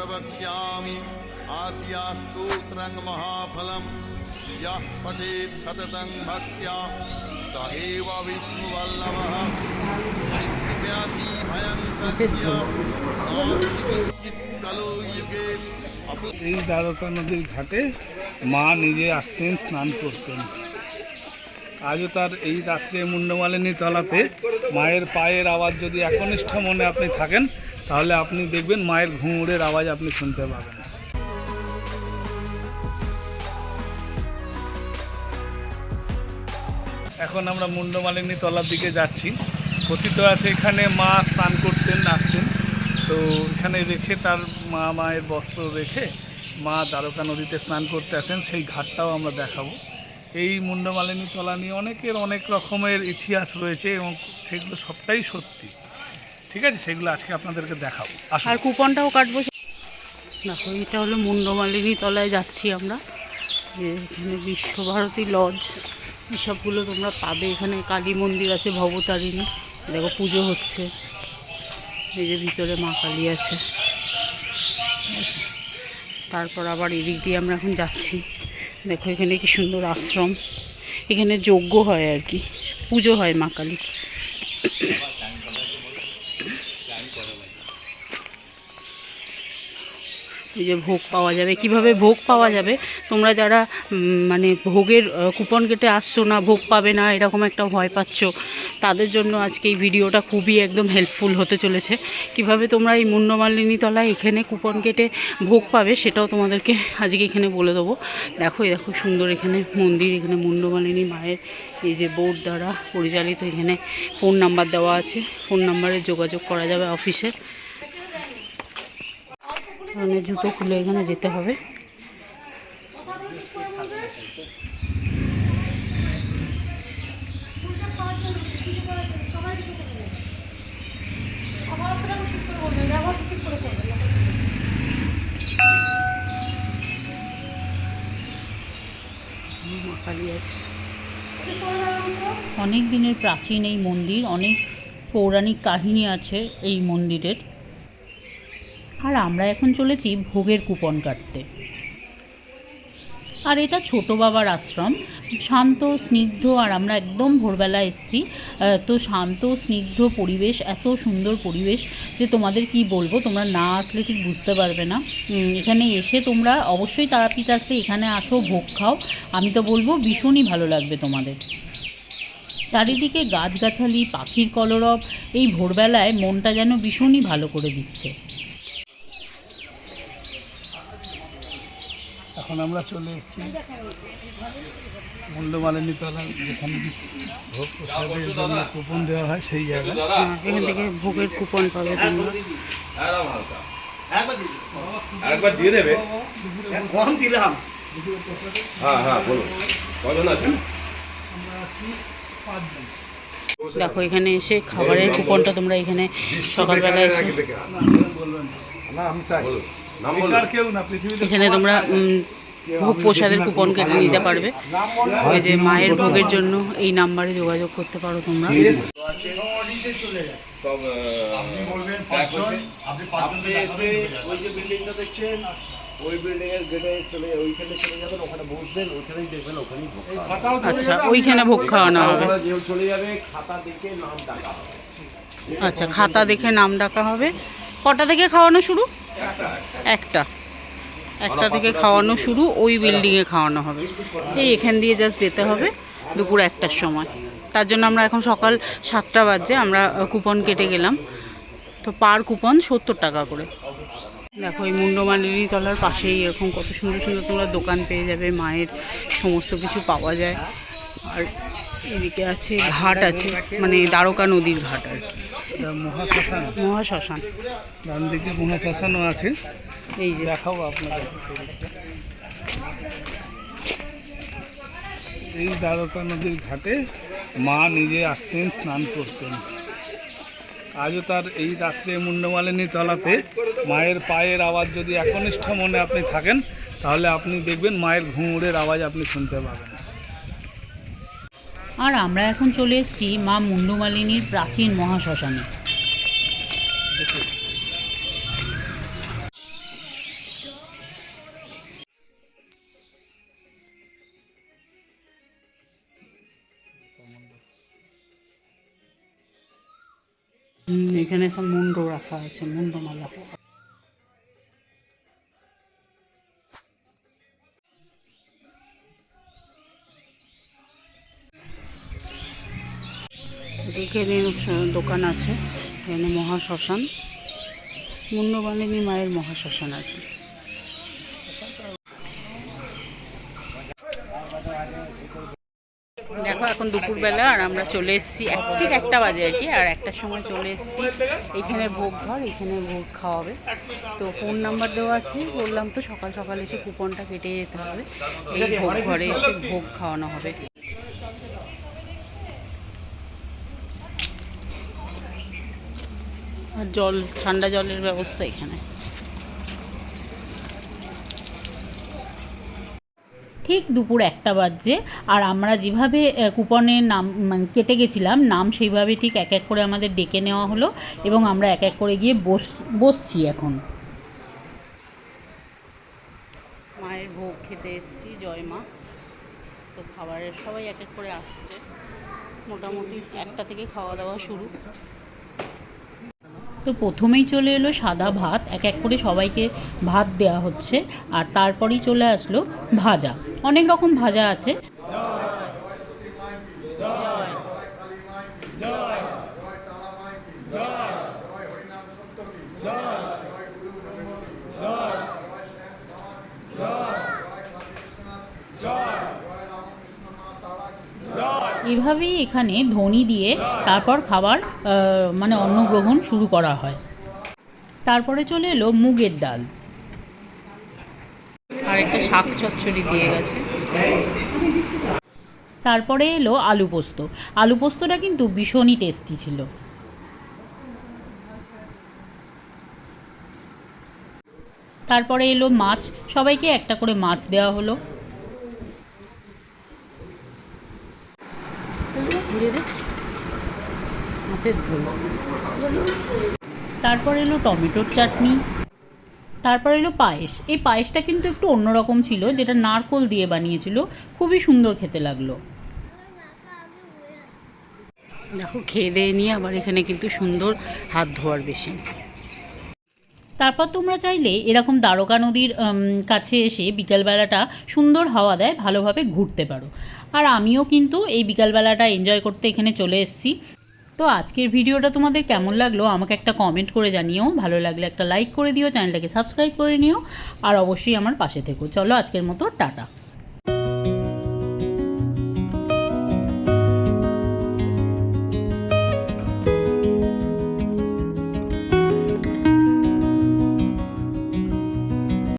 प्रवक्ष्यामि आद्यास्तोत्रं महाफलं यः पठेत् सततं भक्त्या स एव विष्णुवल्लभः इत्यादि भयं सत्य कलो युगे अपु এই দ্বারকা নদীর ঘাটে মা নিজে আসতেন স্নান করতেন আজও তার এই রাত্রে মুন্ডমালিনী তলাতে মায়ের পায়ের আওয়াজ যদি একনিষ্ঠ মনে আপনি থাকেন তাহলে আপনি দেখবেন মায়ের ঘুঙুরের আওয়াজ আপনি শুনতে পাবেন। এখন আমরা মুন্ডমালিনী তলার দিকে যাচ্ছি। কথিত আছে এখানে মা স্নান করতেন আসতেন তো এখানে রেখে তার মা মায়ের বস্ত্র রেখে মা দ্বারকা নদীতে স্নান করতে আসেন। সেই ঘাটটাও আমরা দেখাবো। এই মুন্ডমালিনী তলা নিয়ে অনেকের অনেক রকমের ইতিহাস রয়েছে এবং সেগুলো সবটাই সত্যি। ঠিক আছে? সেগুলো আজকে আপনাদেরকে দেখাবো। আর কুপনটাও কাটবো। দেখো, এটা হলো মুন্ডমালিনী তলায় যাচ্ছি আমরা। এখানে বিশ্বভারতী লজ এসবগুলো তোমরা পাবে। এখানে কালী মন্দির আছে, ভবতারিণী। দেখো, পুজো হচ্ছে। এই যে ভিতরে মা কালী আছে। তারপর আবার এদিক দিয়ে আমরা এখন যাচ্ছি। দেখো, এখানে কি সুন্দর আশ্রম। এখানে যজ্ঞ হয় আর কি। পুজো হয় মা কালী এই যে ভোগ পাওয়া যাবে, কীভাবে ভোগ পাওয়া যাবে? তোমরা যারা মানে ভোগের কুপন কেটে আসছো না, ভোগ পাবে না, এরকম একটা ভয় পাচ্ছ, তাদের জন্য আজকে এই ভিডিওটা খুবই একদম হেল্পফুল হতে চলেছে। কীভাবে তোমরা এই মুন্ডমালিনী তলায় এখানে কুপন কেটে ভোগ পাবে, সেটাও তোমাদেরকে আজকে এখানে বলে দেবো। দেখো দেখো সুন্দর এখানে মন্দির, এখানে মুন্ডমালিনী মায়ের এই যে বোর্ড দ্বারা পরিচালিত এখানে ফোন নাম্বার দেওয়া আছে। ফোন নাম্বারে যোগাযোগ করা যাবে অফিসে মানে জুতো খুলে এখানে যেতে হবে। অনেক দিনের প্রাচীন এই মন্দির, অনেক পৌরাণিক কাহিনী আছে এই মন্দিরের। আর আমরা এখন চলেছি ভোগের কুপন কাটতে। আর এটা ছোট বাবার আশ্রম। শান্ত, স্নিগ্ধ, আর আমরা একদম ভোরবেলা এসেছি। তো শান্ত, স্নিগ্ধ পরিবেশ, এত সুন্দর পরিবেশ যে তোমাদের কি বলব, তোমরা না আসলে ঠিক বুঝতে পারবে না। এখানে এসে তোমরা অবশ্যই তারাপীঠ আসতে এখানে আসো, ভোগ খাও। আমি তো বলব ভীষণই ভালো লাগবে তোমাদের। চারিদিকে গাছগাছালি, পাখির কলরব, এই ভোরবেলায় মনটা যেন ভীষণই ভালো করে দিচ্ছে। এখন আমরা চলে এসেছি মুন্ডমালিনী তলা যেখানে ভোগ প্রসাদের জন্য কুপন দেওয়া হয় সেই জায়গায়। হ্যাঁ, এখান থেকে ভোগের কুপন পাবে একবার দিয়ে দেবে। কম দিলাম। হ্যাঁ হ্যাঁ বলুন। কজন আছেন দেখো এখানে এসে খাবারের কুপনটা তোমরা এখানে সকালবেলা এসে এখানে তোমরা ভোগ প্রসাদের কুপন কেটে নিতে পারবে। ওই যে মায়ের ভোগের জন্য এই নাম্বারে যোগাযোগ করতে পারো তোমরা। সব আপনি এসে ওই যে বিল্ডিংটা দেখছেন ওই বিল্ডিং এর গেটে চলে ওইখানে চলে যাবেন ওখানে বসবেন ওখানেই দেখবেন ওখানেই ভোগ আচ্ছা ওইখানে ভোগ খাওয়ানো হবে। চলে যাবে খাতা দেখে নাম ডাকা হবে। আচ্ছা খাতা দেখে নাম ডাকা হবে। কটা থেকে খাওয়ানো শুরু? একটা। একটা থেকে খাওয়ানো শুরু ওই বিল্ডিংয়ে খাওয়ানো হবে। এই এখান দিয়ে জাস্ট যেতে হবে দুপুর একটার সময়। তার জন্য আমরা এখন সকাল সাতটা বাজে আমরা কুপন কেটে গেলাম। তো পার কুপন সত্তর টাকা করে। দেখো এই মুন্ডমালিনী তলার পাশেই এরকম কত সুন্দর সুন্দর তোমরা দোকান পেয়ে যাবে মায়ের সমস্ত কিছু পাওয়া যায়। আর এদিকে আছে ঘাট আছে মানে দ্বারকা নদীর ঘাট আর কি। মহাশ্মশান। মহাশ্মশান। ডান দিকে মহাশ্মশানও আছে। এই যে। দেখাবো আপনাদের এই দ্বারকা নদীর ঘাটে মা নিজে আসতেন স্নান করতেন। আজও তার এই রাত্রে মুন্ডমালিনী তলাতে মায়ের পায়ের আওয়াজ যদি একনিষ্ঠ মনে আপনি থাকেন তাহলে আপনি দেখবেন মায়ের ঘুঙুরের আওয়াজ আপনি শুনতে পাবেন। আর আমরা এখন চলে এসেছি মা মুন্ডমালিনীর প্রাচীন মহাশ্মশানে। এখানে সব মুন্ড রাখা আছে মুন্ডমালা এখানে দোকান আছে, এখানে মহাশ্মশান। মুন্ডবালিনী মায়ের মহাশ্মশান আর কি। দেখো এখন দুপুরবেলা আর আমরা চলে এসেছি এক ঠিক একটা বাজে আর কি, আর একটার সময় চলে এসেছি। এখানে ভোগ ঘর, এখানে ভোগ খাওয়াবে। তো ফোন নাম্বার দেওয়া আছে, বললাম তো সকাল সকাল এসে কুপনটা কেটে যেতে হবে। এই ভোগ ঘরে এসে ভোগ খাওয়ানো হবে। আর জল, ঠান্ডা জলের ব্যবস্থা এখানে। ঠিক দুপুর একটা বাজছে আর আমরা যেভাবে আহ, কুপনের নাম কেটে গেছিলাম নাম সেইভাবে ঠিক এক এক করে আমাদের ডেকে নেওয়া হলো এবং আমরা এক এক করে গিয়ে বস বসছি এখন। মায়ের ভোগ খেতে এসেছি জয় মা। তো খাবারের সবাই এক এক করে আসছে। মোটামুটি একটা থেকে খাওয়া দাওয়া শুরু। তো প্রথমেই চলে এলো সাদা ভাত, এক এক করে সবাইকে ভাত দেয়া হচ্ছে। আর তারপরেই চলে আসলো ভাজা। অনেক রকম ভাজা আছে। এভাবেই এখানে ধ্বনি দিয়ে তারপর খাবার মানে অন্ন গ্রহণ শুরু করা হয়। তারপরে চলে এলো মুগের ডাল। আর একটা শাক চচ্চড়ি দিয়ে গেছে। তারপরে এলো আলু পোস্ত। আলু পোস্তটা কিন্তু ভীষণই টেস্টি ছিল। তারপরে এলো মাছ। সবাইকে একটা করে মাছ দেওয়া হলো দিয়ে দে। মাছের ঝোল। তারপর এলো টমেটোর চাটনি। তারপর এলো পায়েস। এই পায়েসটা কিন্তু একটু অন্যরকম ছিল যেটা নারকোল দিয়ে বানিয়েছিল। খুবই সুন্দর খেতে লাগল। দেখো খেয়ে দিয়ে নিয়ে আবার এখানে কিন্তু সুন্দর হাত ধোয়ার বেশি। তারপর তোমরা চাইলে এরকম দ্বারকা নদীর কাছে এসে বিকালবেলাটা সুন্দর হাওয়া দেয় ভালোভাবে ঘুরতে পারো। আর আমিও কিন্তু এই বিকালবেলাটা এনজয় করতে এখানে চলে এসেছি। তো আজকের ভিডিওটা তোমাদের কেমন লাগল? আমাকে একটা কমেন্ট করে জানিও। ভালো লাগলে একটা লাইক করে দিও, চ্যানেলটাকে সাবস্ক্রাইব করে নিও, আর অবশ্যই আমার পাশে থেকো। চলো আজকের মতো, টাটা।